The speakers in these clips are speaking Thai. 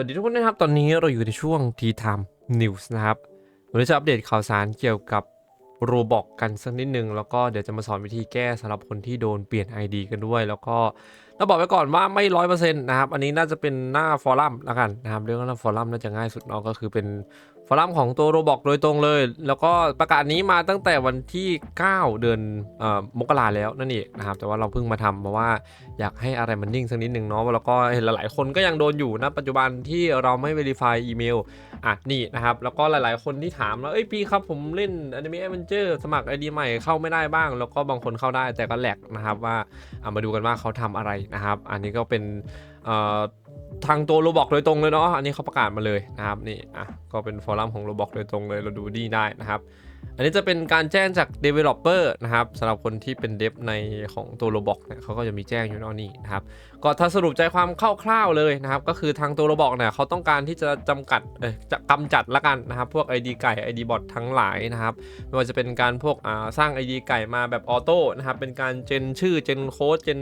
วัสดีทุกคนนะครับ ตอนนี้เราอยู่ในช่วง t Time News นะครับวันนี้จะอัปเดตข่าวสารเกี่ยวกับโรบอกกันสักนิดนึง แล้วก็เดี๋ยวจะมาสอนวิธีแก้สำหรับคนที่โดนเปลี่ยน ID กันด้วย แล้วก็เราบอกไว้ก่อนว่าไม่ร้อยเปอร์เซ็นต์นะครับ อันนี้น่าจะเป็นหน้าฟอรัมแล้วกันนะครับ เรื่องหน้าฟอรัมน่าจะง่ายสุดเนาะก็คือเป็น ฟอรัมของตัวโรบอกโดยตรงเลย แล้วก็ประกาศนี้มาตั้งแต่วันที่ 9 เดือนอมกราแล้วนั่นเองนะครับ แต่ว่าเราเพิ่งมาทำเพราะว่าอยากให้อะไรมันนิ่งสักนิดหนึ่งเนาะ แล้วก็เห็นหลายๆคนก็ยังโดนอยู่นะปัจจุบันที่เราไม่ Verify อีเมล อะนี่นะครับ แล้วก็หลายๆคนที่ถามแล้วเอ้ยพี่ครับผมเล่น Anime Avenger สมัคร ID ใหม่เข้าไม่ได้บ้าง แล้วก็บางคนเข้าได้แต่ก็แหลกนะครับว่าเอามาดูกันว่าเขาทำอะไรนะครับ อันนี้ก็เป็นเอ่อ ทางตัวโรบอกโดยตรงเลยเนาะอันนี้เขาประกาศมาเลยนะครับนี่อะก็เป็นฟอรัมของโรบอกโดยตรงเลยเราดูดีได้นะครับ อันนี้จะเป็นการแจ้งจาก Developer นะครับสำหรับคนที่เป็นเดฟในของตัว Roblox เนี่ยเขาก็จะมีแจ้งอยู่นอกนี่นะครับก็ถ้าสรุปใจความคร่าวๆเลยนะครับ ก็คือทางตัว Roblox เนี่ยเขาต้องการที่จะจำกัดเอ่อจะกำจัดละกันนะครับ พวก ID ไก่ ID บอททั้งหลายนะครับ ไม่ว่าจะเป็นการพวกอ่าสร้าง ID ไก่มาแบบออโต้นะครับ เป็นการเจนชื่อเจนโค้ดเจน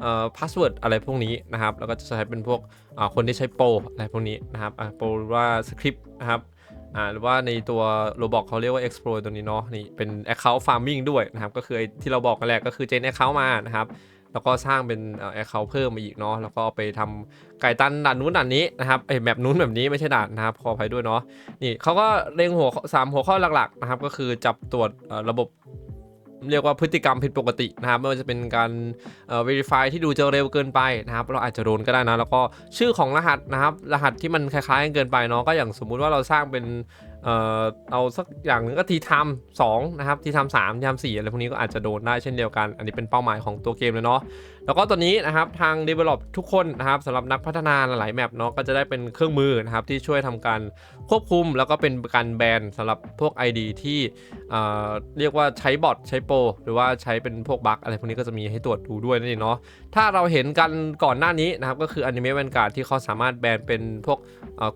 เอ่อพาสเวิร์ดอะไรพวกนี้นะครับ แล้วก็จะใช้เป็นพวกคนที่ใช้โปรอะไรพวกนี้นะครับโปรหรือว่าสคริปต์นะครับ อ่าหรือว่าในตัว Roblox เขาเรียกว่า explore ตัวนี้เนาะนี่เป็น account farming ด้วยนะครับก็คือที่เราบอกกันแหละก็คือเจน account มานะครับแล้วก็สร้างเป็นเอ่อ account เพิ่มมาอีกเนาะแล้วก็เอาไปทำไก่ตันด่านนู้นด่านนี้นะครับไอแบบนู้นแบบนี้ไม่ใช่ด่านนะครับขออภัยด้วยเนาะนี่เขาก็เรียงหัวสามหัวข้อหลักๆนะครับก็คือจับตรวจระบบ เรียกว่าพฤติกรรมผิดปกตินะครับไม่ว่าจะเป็นการเอ่อ verify ที่ดูจะเร็วเกินไปนะครับ เราอาจจะโดนก็ได้นะ แล้วก็ชื่อของรหัสนะครับ รหัสที่มันคล้ายๆกันเกินไปเนาะก็อย่างสมมุติว่าเราสร้างเป็นเอ่อเอาสักอย่างหนึ่งก็ทีทำสองนะครับทีทำสามทีทำสี่อะไรพวกนี้ก็อาจจะโดนได้เช่นเดียวกัน อันนี้เป็นเป้าหมายของตัวเกมเลยเนาะแล้วก็ตอนนี้นะครับทาง develop ทุกคนนะครับสำหรับนักพัฒนาหลายแมปเนาะก็จะได้เป็นเครื่องมือนะครับที่ช่วยทำการควบคุม แล้วก็เป็นการแบนสำหรับพวก ID ที่เอ่อเรียกว่าใช้บอทใช้โปรหรือว่าใช้เป็นพวกบั๊กอะไรพวกนี้ก็จะมีให้ตรวจดูด้วยนั่นเองเนาะถ้าเราเห็นกันก่อนหน้านี้นะครับก็คือ Anime Vanguard ที่เขาสามารถแบนเป็นพวก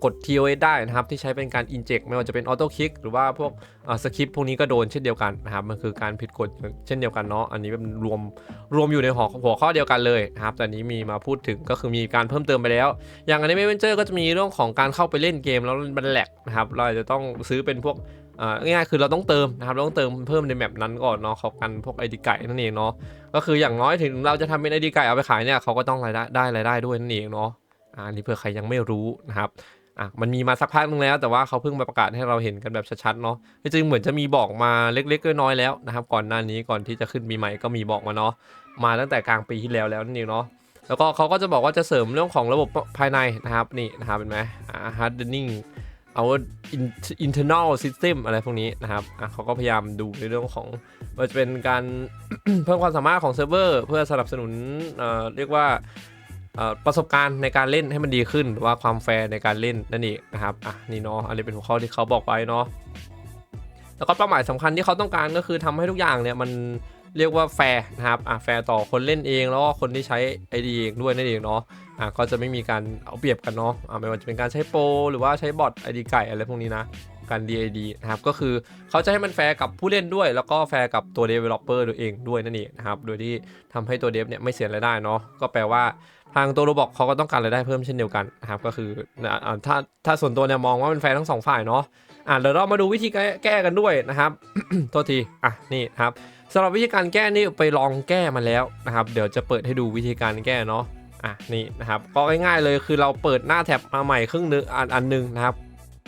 กด TOS ได้นะครับที่ใช้เป็นการ inject ไม่ว่าจะเป็น auto click หรือว่าพวก สคริปต์พวกนี้ก็โดนเช่นเดียวกันนะครับมันคือการผิดกฎเช่นเดียวกันเนาะอันนี้เป็นรวมรวมอยู่ในหัวหัวข้อเดียวกันเลยนะครับแต่นี้มีมาพูดถึงก็คือมีการเพิ่มเติมไปแล้ว อย่าง Anime Venture ก็จะมีเรื่องของการเข้าไปเล่นเกมแล้วมันแหลกนะครับเราอาจจะต้องซื้อเป็นพวกอ่าง่ายๆคือเราต้องเติมนะครับเราต้องเติมเพิ่มในแมปนั้นก่อนเนาะเขากันพวกไอดีไก่นั่นเองเนาะก็คืออย่างน้อยถึงเราจะทำเป็นไอดีไก่เอาไปขายเนี่ยเขาก็ต้องรายได้ได้รายได้ด้วยนั่นเองเนาะอันนี้เผื่อใครยังไม่รู้นะครับ อะมันมีมาสักพักนึงแล้วแต่ว่าเขาเพิ่งมาประกาศให้เราเห็นกันแบบชัดๆเนาะจริงๆเหมือนจะมีบอกมาเล็กๆน้อยๆแล้วนะครับก่อนหน้านี้ก่อนที่จะขึ้นปีใหม่ก็มีบอกมาเนาะมาตั้งแต่กลางปีที่แล้วแล้วนั่นเองเนาะแล้วก็เขาก็จะบอกว่าจะเสริมเรื่องของระบบภายในนะครับนี่นะครับเป็นไหมอ่า hardening เอา internal system อะไรพวกนี้นะครับอะเขาก็พยายามดูในเรื่องของว่าจะเป็นการ เพิ่มความสามารถของเซิร์ฟเวอร์ เพื่อสนับสนุนเอ่อเรียกว่า ประสบการณ์ในการเล่นให้มันดีขึ้นหรือว่าความแฟร์ในการเล่นนั่นเองนะครับอะนี่เนาะอันนี้เป็นหัวข้อที่เขาบอกไว้เนาะแล้วก็เป้าหมายสำคัญที่เขาต้องการก็คือทำให้ทุกอย่างเนี่ยมันเรียกว่าแฟร์นะครับอะแฟร์ต่อคนเล่นเองแล้วก็คนที่ใช้ไอดีเองด้วยนั่นเองเนาะอะก็จะไม่มีการเอาเปรียบกันเนาะอะไม่ว่าจะเป็นการใช้โปรหรือว่าใช้บอทไอดีไก่อะไรพวกนี้นะ การ DID นะครับก็คือเขาจะให้มันแฟร์กับผู้เล่นด้วย แล้วก็แฟร์กับตัว Developer ตัวเองด้วยนั่นเองนะครับโดยที่ทำให้ตัวเดฟเนี่ยไม่เสียรายได้เนาะก็แปลว่าทางตัวโรบอกเขาก็ต้องการรายได้เพิ่มเช่นเดียวกันนะครับก็คืออะถ้าถ้าส่วนตัวเนี่ยมองว่ามันแฟร์ทั้งสองฝ่ายเนาะอะเดี๋ยวเรามาดูวิธีแก้แก้กันด้วยนะครับโทษทีอะนี่ครับสำหรับวิธีการแก้นี่ไปลองแก้มาแล้วนะครับเดี๋ยวจะเปิดให้ดูวิธีการแก้เนาะอะนี่นะครับก็ง่ายๆเลยคือเราเปิดหน้าแท็บมาใหม่ครึ่งนึงอันอันนึงนะครับ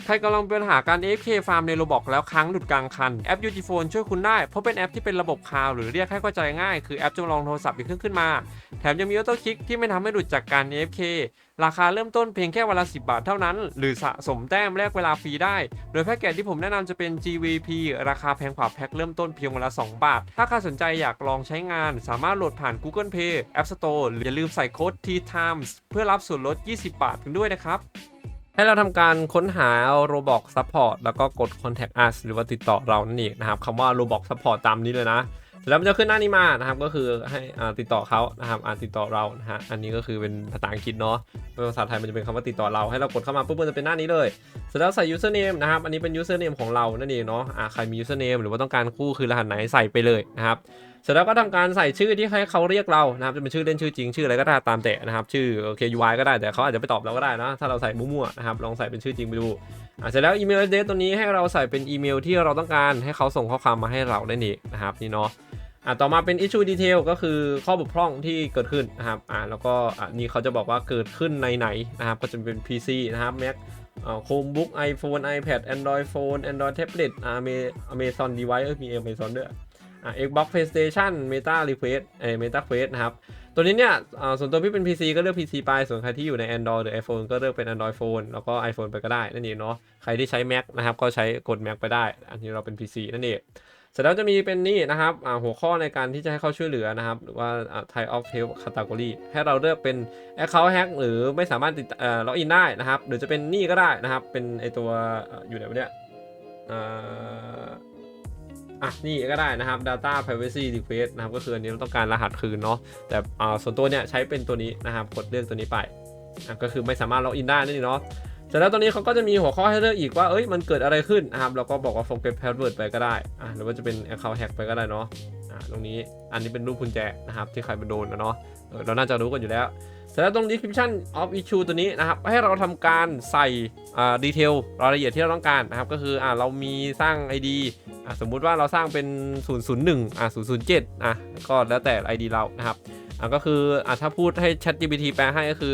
ใครกำลังเป็นปัญหาการ AFK Farm ในโรบอกแล้วค้างหลุดกลางคัน แอป u g Phone ช่วยคุณได้ เพราะเป็นแอปที่เป็นระบบคลาวหรือเรียกให้เข้าใจง่าย คือแอปจำลองโทรศัพท์อีกเครื่องขึ้นมา แถมยังมีออโต้คลิกที่ไม่ทำให้หลุดจากการ AFK ราคาเริ่มต้นเพียงแค่วันละ 10 บาทเท่านั้น หรือสะสมแต้มแลกเวลาฟรีได้ โดยแพ็กเกจที่ผมแนะนำจะเป็น GVP ราคาแพงกว่าแพ็คเริ่มต้นเพียงวันละ 2 บาท ถ้าใครสนใจอยากลองใช้งาน สามารถโหลดผ่าน Google Play App Store หรืออย่าลืมใส่โค้ด T Times เพื่อรับส่วนลด 20 บาทกันด้วยนะครับ ให้เราทำการค้นหา Roblox Support แล้วก็กด Contact Us หรือว่าติดต่อเรานั่นเองนะครับคำว่า Roblox Support ตามนี้เลยนะ แล้วมันจะขึ้นหน้านี้มานะครับก็คือให้อ่าติดต่อเขานะครับอ่าติดต่อเรานะฮะอันนี้ก็คือเป็นภาษาอังกฤษเนาะภาษาไทยมันจะเป็นคำว่าติดต่อเราให้เรากดเข้ามาปุ๊บมันจะเป็นหน้านี้เลยเสร็จแล้วใส่ username นะครับอันนี้เป็น username ของเรานั่นเองเนาะใครมี username หรือว่าต้องการคู่คือรหัสไหนใส่ไปเลยนะครับ เสร็จแล้วก็ทำการใส่ชื่อที่ให้เขาเรียกเรานะครับจะเป็นชื่อเล่นชื่อจริงชื่ออะไรก็ได้ตามแต่นะครับ ชื่อโอเค UI ก็ได้แต่เขาอาจจะไปตอบเราก็ได้นะ ถ้าเราใส่มั่วๆนะครับลองใส่เป็นชื่อจริงไปดูอะเสร็จแล้วอีเมล address ตัวนี้ให้เราใส่เป็นอีเมลที่เราต้องการให้เขาส่งข้อความมาให้เราได้นี่นะครับนี่เนาะอะต่อมาเป็น issue detail ก็คือข้อบกพร่องที่เกิดขึ้นนะครับอะแล้วก็อะนี่เขาจะบอกว่าเกิดขึ้นในไหนนะครับก็จะเป็น PC นะครับ Mac โคมบุ๊ก iPhone iPad Android Phone Android Tablet อ่า Amazon device เอ้ยมี Amazon ด้วย อ่า Xbox PlayStation Meta Request เอ่อ Meta Quest นะครับ ตัวนี้เนี่ยอ่าส่วนตัวพี่เป็น PC ก็เลือก PC ไป ส่วนใครที่อยู่ใน Android หรือ iPhone ก็เลือกเป็น Android Phone แล้วก็ iPhone ไปก็ได้ นั่นเองเนาะ ใครที่ใช้ Mac นะครับ ก็ใช้กด Mac ไปได้ อันนี้เราเป็น PC นั่นเองเสร็จแล้วจะมีเป็นนี่นะครับหัวข้อในการที่จะให้เขาช่วยเหลือนะครับ หรือว่า type of help category ให้เราเลือกเป็น account hack หรือไม่สามารถติดเอ่อล็อกอินได้นะครับ หรือจะเป็นนี่ก็ได้นะครับ เป็นไอตัวเอ่ออยู่ไหนวะเนี่ย อะนี่ก็ได้นะครับ data privacy request นะครับก็คืออันนี้เราต้องการรหัสคืนเนาะแต่อ่าส่วนตัวเนี่ยใช้เป็นตัวนี้นะครับกดเลือกตัวนี้ไปอะก็คือไม่สามารถล็อกอินได้นั่นเองเนาะเสร็จแล้วตัวนี้เขาก็จะมีหัวข้อให้เลือกอีกว่า เอ้ย มันเกิดอะไรขึ้นนะครับ เราก็บอกว่า forget password ไปก็ได้ อะ หรือว่าจะเป็น account hack ไปก็ได้เนาะ อะ ตรงนี้ อันนี้เป็นรูปกุญแจนะครับ ที่ใครไปโดนนะเนาะเออเราน่าจะรู้กันอยู่แล้ว เสร็จแล้วตรง description of issue ตัวนี้นะครับ ให้เราทำการใส่ อ่าดีเทลรายละเอียดที่เราต้องการนะครับ ก็คือ อ่าเรามีสร้าง ID อะสมมุติว่าเราสร้างเป็น 001อะ007อะก็แล้วแต่ ID เรานะครับอะก็คืออะถ้าพูดให้ ChatGPT แปลให้ก็คือ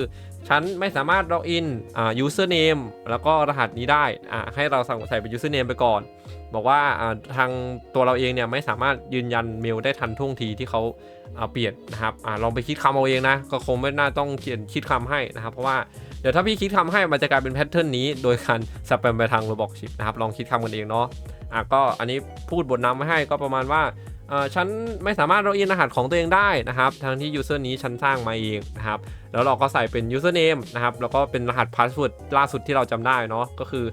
ฉันไม่สามารถล็อกอินอ่า username แล้วก็รหัสนี้ได้อะให้เราสั่งใส่เป็น username ไปก่อน บอกว่าอ่าทางตัวเราเองเนี่ยไม่สามารถยืนยันเมลได้ทันท่วงทีที่เขาอ่าเปลี่ยนนะครับอ่าลองไปคิดคำเอาเองนะ ก็คงไม่น่าต้องเขียนคิดคำให้นะครับ เพราะว่า เดี๋ยวถ้าพี่คิดคำให้มันจะกลายเป็นแพทเทิร์นนี้ โดยการสแปมไปทาง Roblox Chip นะครับ ลองคิดคำกันเองเนาะอะก็อันนี้พูดบทนำมาให้ก็ประมาณว่าเออฉันไม่สามารถล็อกอินรหัสของตัวเองได้นะครับ ทั้งที่ user นี้ฉันสร้างมาเองนะครับ แล้วเราก็ใส่เป็น username นะครับ แล้วก็เป็นรหัส password ล่าสุดที่เราจำได้เนาะ ก็คือ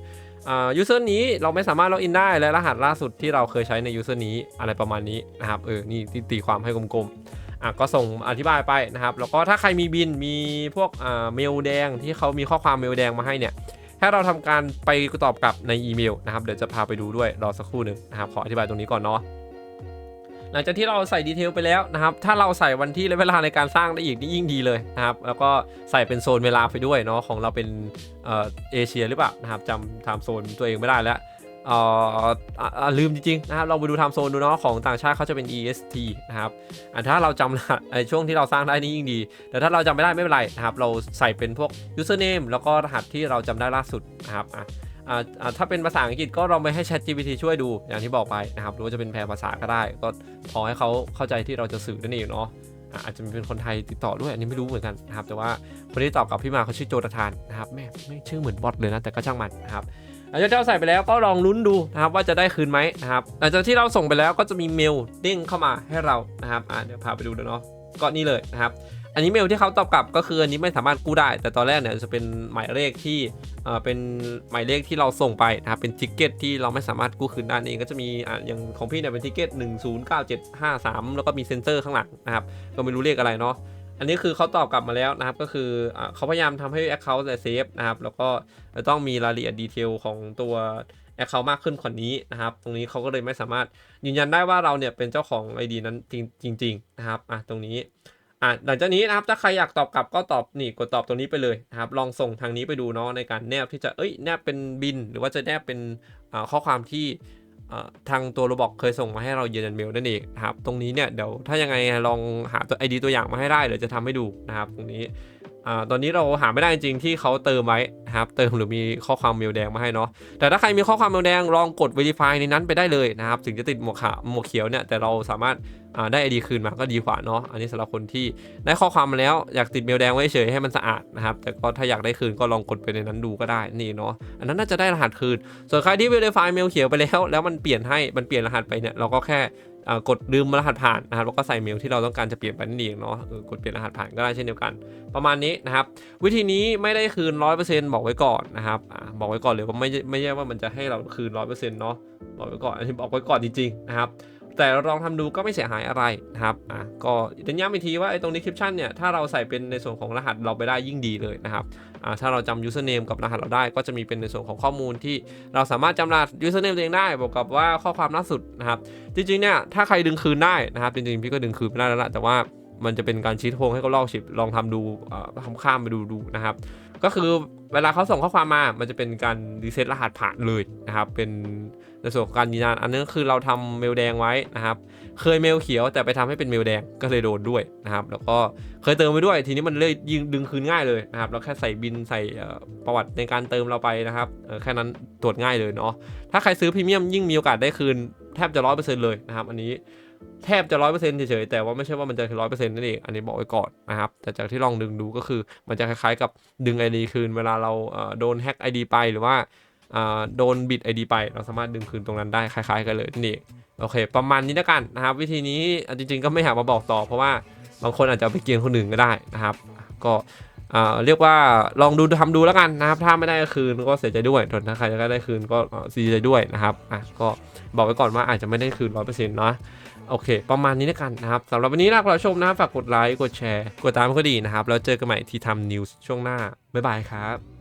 อ่า user นี้เราไม่สามารถล็อกอินได้ และรหัสล่าสุดที่เราเคยใช้ใน user นี้อะไรประมาณนี้นะครับ เออ นี่ที่ตีความให้กลมๆ อะก็ส่งอธิบายไปนะครับ แล้วก็ถ้าใครมีบินมีพวกอ่าเมลแดงที่เขามีข้อความเมลแดงมาให้เนี่ยให้เราทำการไปตอบกลับในอีเมลนะครับเดี๋ยวจะพาไปดูด้วยรอสักครู่หนึ่งนะครับขออธิบายตรงนี้ก่อนเนาะหลังจากที่เราใส่ดีเทลไปแล้วนะครับ ถ้าเราใส่วันที่และเวลาในการสร้างได้อีกนี่ยิ่งดีเลยนะครับ แล้วก็ใส่เป็นโซนเวลาไปด้วยเนาะของเราเป็นเอเอเชียหรือเปล่านะครับจำไทม์โซนตัวเองไม่ได้แล้ว เอ่อลืมจริงๆนะครับเราไปดูไทม์โซนดูเนาะของต่างชาติเขาจะเป็น EST นะครับอะถ้าเราจำรหัสไอช่วงที่เราสร้างได้นี่ยิ่งดี แต่ถ้าเราจำไม่ได้ไม่เป็นไรนะครับเราใส่เป็นพวก username แล้วก็รหัสที่เราจำได้ล่าสุดนะครับอะถ้าเป็นภาษาอังกฤษก็ลองไปให้ Chat GPT ช่วยดูอย่างที่บอกไปนะครับหรือว่าจะเป็นแปลภาษาก็ได้ ก็พอให้เขาเข้าใจที่เราจะสื่อนั่นเองเนาะอาจจะมีเป็นคนไทยติดต่อด้วยอันนี้ไม่รู้เหมือนกันนะครับแต่ว่าคนที่ตอบกับพี่มาเขาชื่อโจนาธานนะครับแม่ไม่ชื่อเหมือนบอทเลยนะแต่ก็ช่างมันนะครับ หลังจากที่เราใส่ไปแล้วก็ลองลุ้นดูนะครับว่าจะได้คืนไหมนะครับหลังจากที่เราส่งไปแล้วก็จะมีเมลเด้งเข้ามาให้เรานะครับอะเดี๋ยวพาไปดูเนาะก็นี่เลยนะครับอันนี้เมลที่เขาตอบกลับก็คืออันนี้ไม่สามารถกู้ได้ แต่ตอนแรกเนี่ยจะเป็นหมายเลขที่เอ่อเป็นหมายเลขที่เราส่งไปนะครับเป็นทิกเก็ตที่เราไม่สามารถกู้คืนได้นั่นเองก็จะมีอะอย่างของพี่เนี่ยเป็นทิกเก็ต109753 แล้วก็มีเซ็นเซอร์ข้างหลังนะครับก็ไม่รู้เลขอะไรเนาะ อันนี้คือเขาตอบกลับมาแล้วนะครับ ก็คืออเขาพยายามทำให้ Account เซฟนะครับ แล้วก็จะต้องมีรายละเอียดดีเทลของตัว Account มากขึ้นกว่านี้นะครับ ตรงนี้เขาก็เลยไม่สามารถยืนยันได้ว่าเราเนี่ยเป็นเจ้าของ ID นั้นจริงจริง ๆ นะครับอะตรงนี้อะหลังจากนี้นะครับถ้าใครอยากตอบกลับก็ตอบนี่กดตอบตรงนี้ไปเลยนะครับลองส่งทางนี้ไปดูเนาะในการแนบที่จะเอ้ยแนบเป็นบิน หรือว่าจะแนบเป็นข้อความที่ ทางตัวโรบอกเคยส่งมาให้เรายืนยันเมลนั่นเองครับ ตรงนี้เนี่ยเดี๋ยวถ้ายังไงลองหาตัว ID ตัวอย่างมาให้ได้เดี๋ยวจะทำให้ดูนะครับ ตรงนี้ อ่าตอนนี้เราหาไม่ได้จริงๆที่เขาเติมไว้ครับเติมหรือมีข้อความเมลแดงมาให้เนาะแต่ถ้าใครมีข้อความเมลแดงลองกด Verify ในนั้นไปได้เลยนะครับถึงจะติดหมวกขาวหมวกเขียวเนี่ยแต่เราสามารถอ่าได้ไอดีคืนมาก็ดีกว่าเนาะอันนี้สำหรับคนที่ได้ข้อความมาแล้วอยากติดเมลแดงไว้เฉยให้มันสะอาดนะครับแต่ก็ถ้าอยากได้คืนก็ลองกดไปในนั้นดูก็ได้นี่เนาะอันนั้นน่าจะได้รหัสคืนส่วนใครที่ verify เมลเขียวไปแล้ว แล้วมันเปลี่ยนให้มันเปลี่ยนรหัสไปเนี่ยเราก็แค่ กดลืมรหัสผ่านนะครับแล้วก็ใส่เมลที่เราต้องการจะเปลี่ยนไปนั่นเองเนาะกดเปลี่ยนรหัสผ่านก็ได้เช่นเดียวกัน ประมาณนี้นะครับ วิธีนี้ไม่ได้คืน 100%บอกไว้ก่อนนะครับอบอกไว้ก่อนเลยว่าไม่ไม่ใช่ว่ามันจะให้เราคืน 100%เนาะบอกไว้ก่อนอันนี้บอกไว้ก่อนจริงๆนะครับ แต่ลองทำดูก็ไม่เสียหายอะไรนะครับอะก็เน้นย้ำอีกทีว่าไอ้ตรง description เนี่ยถ้าเราใส่เป็นในส่วนของรหัสเราไปได้ยิ่งดีเลยนะครับอ่าถ้าเราจำ username กับรหัสเราได้ก็จะมีเป็นในส่วนของข้อมูลที่เราสามารถจำรหัส username ตัวเองได้บวกกับว่าข้อความล่าสุดนะครับจริงๆเนี่ยถ้าใครดึงคืนได้นะครับจริงๆพี่ก็ดึงคืนไม่ได้แล้วล่ะแต่ว่ามันจะเป็นการชีทโฮงให้เขาลอกชิปลองทำดูทำข้ามไปดูดูนะครับ ก็คือเวลาเขาส่งข้อความมา มันจะเป็นการรีเซ็ตรหัสผ่านเลยนะครับ เป็น ในส่วนของการยืนยันอันนี้คือเราทำเมลแดงไว้นะครับ เคยเมลเขียวแต่ไปทำให้เป็นเมลแดงก็เลยโดนด้วยนะครับ แล้วก็เคยเติมไปด้วย ทีนี้มันเลยยิงดึงคืนง่ายเลยนะครับ เราแค่ใส่บินใส่ประวัติในการเติมเราไปนะครับแค่นั้นตรวจง่ายเลยเนาะ ถ้าใครซื้อพรีเมียมยิ่งมีโอกาสได้คืนแทบจะร้อยเปอร์เซ็นต์เลยนะครับ อันนี้แทบจะร้อยเปอร์เซ็นต์เฉยๆแต่ว่าไม่ใช่ว่ามันจะร้อยเปอร์เซ็นต์นั่นเองอันนี้บอกไว้ก่อนนะครับ แต่จากที่ลองดึงดูก็คือมันจะคล้ายๆกับดึง ID คืนเวลาเราโดนแฮ็ก ID ไปหรือว่า โดนบิด ID ไป เราสามารถดึงคืนตรงนั้นได้คล้าย ๆ กันเลยนั่โอเค ประมาณนี้แล้วกันนะครับ วิธีนี้จริงๆก็ไม่อยากมาบอกต่อ เพราะว่าบางคนอาจจะเอาไปเกียนคนอื่นก็ได้นะครับ ก็เรียกว่าลองดูทำดูแล้วกันนะครับ ถ้าไม่ได้คืนก็เสียใจด้วยส่วนถ้าใครจะได้คืนก็เอ่อเสียใจด้วยนะครับอะก็บอกไว้ก่อนว่าอาจจะไม่ได้คืนร้อยเปอร์เซ็นต์เนาะโอเค ประมาณนี้แล้วกันนะครับสำหรับวันนี้ลาคุณผู้ชมนะครับฝากกดไลค์กดแชร์ กดตามก็ดีนะครับ แล้วเจอกันใหม่ที่ทำนิวส์ช่วงหน้าบ๊ายบายครับ